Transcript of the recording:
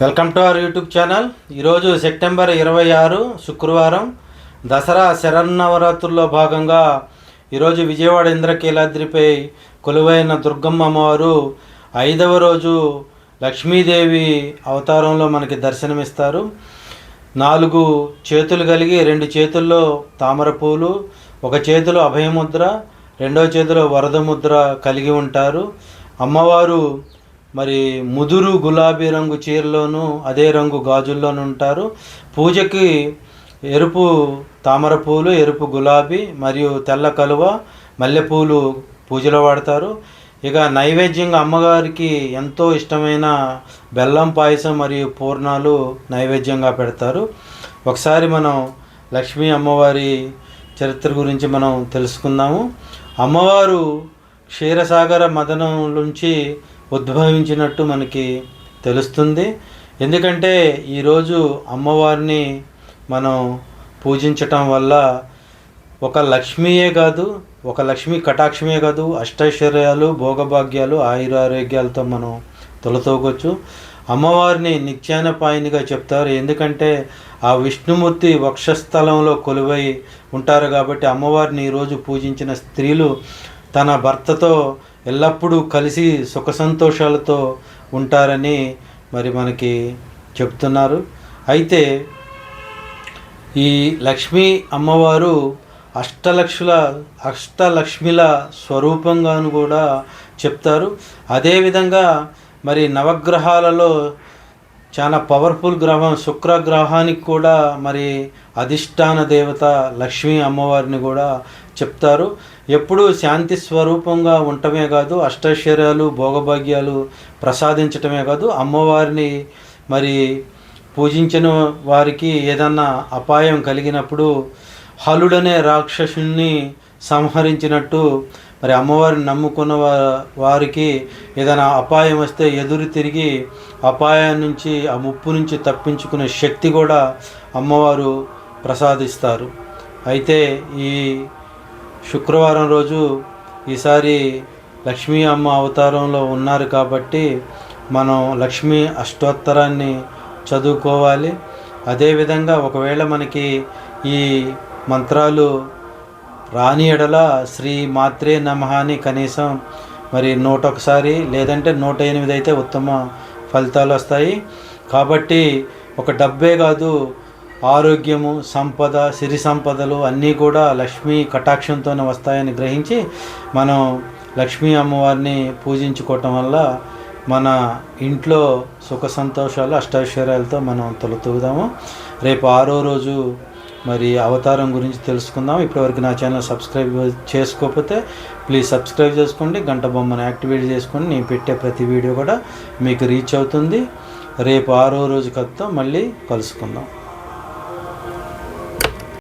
Welcome to our YouTube channel. ఈరోజు September ఇరవై ఆరు శుక్రవారం. దసరా శరన్నవరాత్రుల్లో భాగంగా ఈరోజు విజయవాడ ఇంద్రకీలాద్రిపై కొలువైన దుర్గమ్మ అమ్మవారు ఐదవ రోజు లక్ష్మీదేవి అవతారంలో మనకి దర్శనమిస్తారు. నాలుగు చేతులు కలిగి రెండు చేతుల్లో తామర పూలు ఒక చేతిలో అభయముద్ర రెండో చేతిలో వరద ముద్ర కలిగి ఉంటారు. అమ్మవారు మరి ముదురు గులాబీ రంగు చీరలోనూ అదే రంగు గాజుల్లోనూ ఉంటారు. పూజకి ఎరుపు తామర పూలు ఎరుపు గులాబీ మరియు తెల్ల కలువ మల్లెపూలు పూజలో వాడతారు. ఇక నైవేద్యంగా అమ్మగారికి ఎంతో ఇష్టమైన బెల్లం పాయసం మరియు పూర్ణాలు నైవేద్యంగా పెడతారు. ఒకసారి మనం లక్ష్మీ అమ్మవారి చరిత్ర గురించి మనం తెలుసుకుందాము. అమ్మవారు క్షీరసాగర మదనం నుంచి ఉద్భవించినట్టు మనకి తెలుస్తుంది. ఎందుకంటే ఈరోజు అమ్మవారిని మనం పూజించటం వల్ల ఒక లక్ష్మీయే కాదు ఒక లక్ష్మీ కటాక్షమే కాదు అష్టైశ్వర్యాలు భోగభాగ్యాలు ఆయురారోగ్యాలతో మనం తొలతోగొచ్చు. అమ్మవారిని నిత్యానపాయనిగా చెప్తారు. ఎందుకంటే ఆ విష్ణుమూర్తి వక్షస్థలంలో కొలువై ఉంటారు కాబట్టి అమ్మవారిని ఈరోజు పూజించిన స్త్రీలు తన భర్తతో ఎల్లప్పుడూ కలిసి సుఖ సంతోషాలతో ఉంటారని మరి మనకి చెప్తున్నారు. అయితే ఈ లక్ష్మీ అమ్మవారు అష్టలక్షుల అష్టలక్ష్మిల స్వరూపంగాను కూడా చెప్తారు. అదేవిధంగా మరి నవగ్రహాలలో చాలా పవర్ఫుల్ గ్రహం. శుక్ర గ్రహానికి కూడా మరి అధిష్టాన దేవత లక్ష్మీ అమ్మవారిని కూడా చెప్తారు. ఎప్పుడూ శాంతి స్వరూపంగా ఉండటమే కాదు అష్టైశ్వర్యాలు భోగభాగ్యాలు ప్రసాదించటమే కాదు అమ్మవారిని మరి పూజించిన వారికి ఏదన్నా అపాయం కలిగినప్పుడు హలుడనే రాక్షసుని సంహరించినట్టు మరి అమ్మవారిని నమ్ముకున్న వారికి ఏదైనా అపాయం వస్తే ఎదురు తిరిగి అపాయం నుంచి ఆ ముప్పు నుంచి తప్పించుకునే శక్తి కూడా అమ్మవారు ప్రసాదిస్తారు. అయితే ఈ శుక్రవారం రోజు ఈసారి లక్ష్మీ అమ్మ అవతారంలో ఉన్నారు కాబట్టి మనం లక్ష్మీ అష్టోత్తరాన్ని చదువుకోవాలి. అదేవిధంగా ఒకవేళ మనకి ఈ మంత్రాలు రాని ఎడల శ్రీ మాత్రే నమహాని అని కనీసం మరి నూట ఒకసారి లేదంటే నూట ఎనిమిది అయితే ఉత్తమ ఫలితాలు వస్తాయి. కాబట్టి ఒక డబ్బే కాదు ఆరోగ్యము సంపద సిరి సంపదలు అన్నీ కూడా లక్ష్మీ కటాక్షంతోనే వస్తాయని గ్రహించి మనం లక్ష్మీ అమ్మవారిని పూజించుకోవటం వల్ల మన ఇంట్లో సుఖ సంతోషాలు అష్టైశ్వర్యాలతో మనం తొలుతుగుదాము. రేపు ఆరో రోజు మరి అవతారం గురించి తెలుసుకుందాం. ఇప్పటివరకు నా ఛానల్ సబ్స్క్రైబ్ చేసుకోకపోతే ప్లీజ్ సబ్స్క్రైబ్ చేసుకోండి. గంట బొమ్మను యాక్టివేట్ చేసుకొని నేను పెట్టే ప్రతి వీడియో కూడా మీకు రీచ్ అవుతుంది. రేపు ఆరో రోజు కథతో మళ్ళీ కలుసుకుందాం.